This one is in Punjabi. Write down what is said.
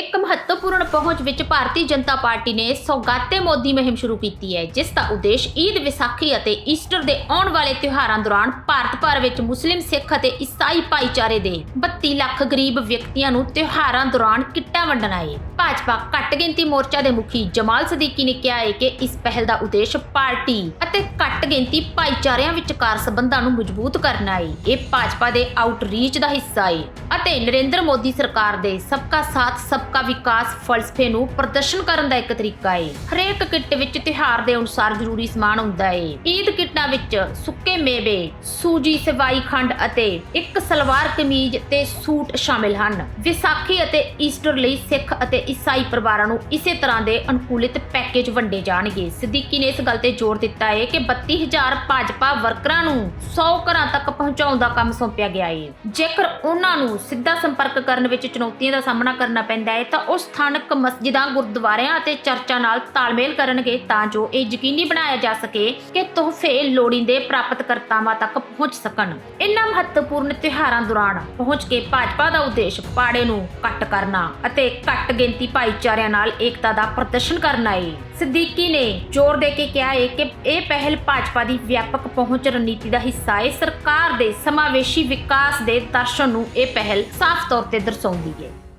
ਇੱਕ ਮਹੱਤਵਪੂਰਨ ਪਹੁੰਚ ਵਿੱਚ ਭਾਰਤੀ ਜਨਤਾ ਪਾਰਟੀ ਨੇ ਸੌਗਾਤੇ ਮੋਦੀ ਮੁਹਿੰਮ ਸ਼ੁਰੂ ਕੀਤੀ ਹੈ, ਜਿਸ ਦਾ ਉਦੇਸ਼ ਈਦ ਵਿਸਾਖੀ ਅਤੇ ਈਸਟਰ ਦੇ ਆਉਣ ਵਾਲੇ ਤਿਉਹਾਰਾਂ ਦੌਰਾਨ ਭਾਰਤ ਭਰ ਵਿੱਚ ਮੁਸਲਿਮ ਸਿੱਖ ਅਤੇ ਈਸਾਈ ਭਾਈਚਾਰੇ ਦੇ 32 ਲੱਖ ਗਰੀਬ ਵਿਅਕਤੀਆਂ ਨੂੰ ਤਿਉਹਾਰਾਂ ਦੌਰਾਨ ਕਿੱਟਾਂ ਵੰਡਣਾ ਹੈ ਭਾਜਪਾ ਘੱਟ ਗਿਣਤੀ ਮੋਰਚਾ ਦੇ ਮੁਖੀ ਜਮਾਲ ਸਦੀਕੀ ਨੇ ਕਿਹਾ ਹੈ ਕਿ ਇਸ ਪਹਿਲ ਦਾ ਉਦੇਸ਼ ਪਾਰਟੀ ਅਤੇ ਘੱਟ ਗਿਣਤੀ ਭਾਈਚਾਰਿਆਂ ਵਿਚਕਾਰ ਸਬੰਧਾਂ ਨੂੰ ਮਜ਼ਬੂਤ ਕਰਨਾ ਹੈ ਇਹ ਭਾਜਪਾ ਦੇ ਆਊਟਰੀਚ ਦਾ ਹਿੱਸਾ ਹੈ ਅਤੇ ਨਰਿੰਦਰ ਮੋਦੀ ਸਰਕਾਰ ਦੇ ਸਬਕਾ ਸਾਥ ਸਭ ਸਬਕਾ ਵਿਕਾਸ ਫਲਸਫੇ ਨੂੰ ਪ੍ਰਦਰਸ਼ਨ ਕਰਨ ਦਾ ਇੱਕ ਤਰੀਕਾ ਹੈ ਹਰੇਕ ਕਿੱਟ ਵਿੱਚ ਤਿਉਹਾਰ ਦੇ ਅਨੁਸਾਰ ਜ਼ਰੂਰੀ ਸਮਾਨ ਹੁੰਦਾ ਹੈ ਈਦ ਕਿੱਟਾਂ ਵਿੱਚ ਸੁੱਕੇ ਮੇਵੇ, ਸੂਜੀ ਸਵਾਈ ਖੰਡ ਅਤੇ ਇੱਕ ਸਲਵਾਰ ਕਮੀਜ਼ ਤੇ ਸੂਟ ਸ਼ਾਮਿਲ ਹਨ। ਵਿਸਾਖੀ ਅਤੇ ਈਸਟਰ ਲਈ ਸਿੱਖ ਅਤੇ ਈਸਾਈ ਪਰਿਵਾਰਾਂ ਨੂੰ ਇਸੇ ਤਰ੍ਹਾਂ ਦੇ ਅਨੁਕੂਲਿਤ ਪੈਕੇਜ ਵੰਡੇ ਜਾਣਗੇ। ਸਦੀਕੀ ਨੇ ਇਸ ਗੱਲ ਤੇ ਜ਼ੋਰ ਦਿੱਤਾ ਹੈ ਕਿ 32000 ਭਾਜਪਾ ਵਰਕਰਾਂ ਨੂੰ 100 ਘਰਾਂ ਤੱਕ ਪਹੁੰਚਾਉਣ ਦਾ ਕੰਮ ਸੌਂਪਿਆ ਗਿਆ ਹੈ ਜੇਕਰ ਉਹਨਾਂ ਨੂੰ ਸਿੱਧਾ ਸੰਪਰਕ ਕਰਨ ਵਿੱਚ ਚੁਣੌਤੀਆਂ ਦਾ ਸਾਹਮਣਾ ਕਰਨਾ ਪੈਂਦਾ ਹੈ ਤਾਂ ਉਹ ਸਥਾਨਕ ਮਸਜਿਦਾਂ, ਗੁਰਦੁਆਰਿਆਂ ਅਤੇ ਚਰਚਾਂ ਨਾਲ ਤਾਲਮੇਲ ਕਰਨਗੇ ਤਾਂ ਜੋ ਇਹ ਯਕੀਨੀ ਬਣਾਇਆ ਜਾ ਸਕੇ ਕਿ ਤੋਹਫੇ ਲੋੜੀਂਦੇ ਪ੍ਰਾਪਤਕਰਤਾਵਾਂ ਤੱਕ ਪਹੁੰਚ ਸਕਣ। ਇਨ੍ਹਾਂ ਮਹੱਤਵਪੂਰਨ ਤਿਉਹਾਰਾਂ ਦੌਰਾਨ ਪਹੁੰਚ ਕੇ ਭਾਜਪਾ ਦਾ ਉਦੇਸ਼ ਪਾੜੇ ਨੂੰ ਘੱਟ ਕਰਨਾ ਅਤੇ ਘੱਟ ਗਿਣਤੀ ਭਾਈਚਾਰਿਆਂ ਨਾਲ ਏਕਤਾ ਦਾ ਪ੍ਰਦਰਸ਼ਨ ਕਰਨਾ ਹੈ ਸਦੀਕੀ ਨੇ ਜ਼ੋਰ ਦੇ ਕੇ ਕਿਹਾ ਹੈ ਕਿ ਇਹ ਪਹਿਲ ਭਾਜਪਾ ਦੀ ਵਿਆਪਕ ਪਹੁੰਚ ਰਣਨੀਤੀ ਦਾ ਹਿੱਸਾ ਹੈ ਸਰਕਾਰ ਦੇ ਸਮਾਵੇਸ਼ੀ ਵਿਕਾਸ ਦੇ ਦਰਸ਼ਨ ਨੂੰ ਇਹ ਪਹਿਲ ਸਾਫ਼ ਤੌਰ ਤੇ ਦਰਸਾਉਂਦੀ ਹੈ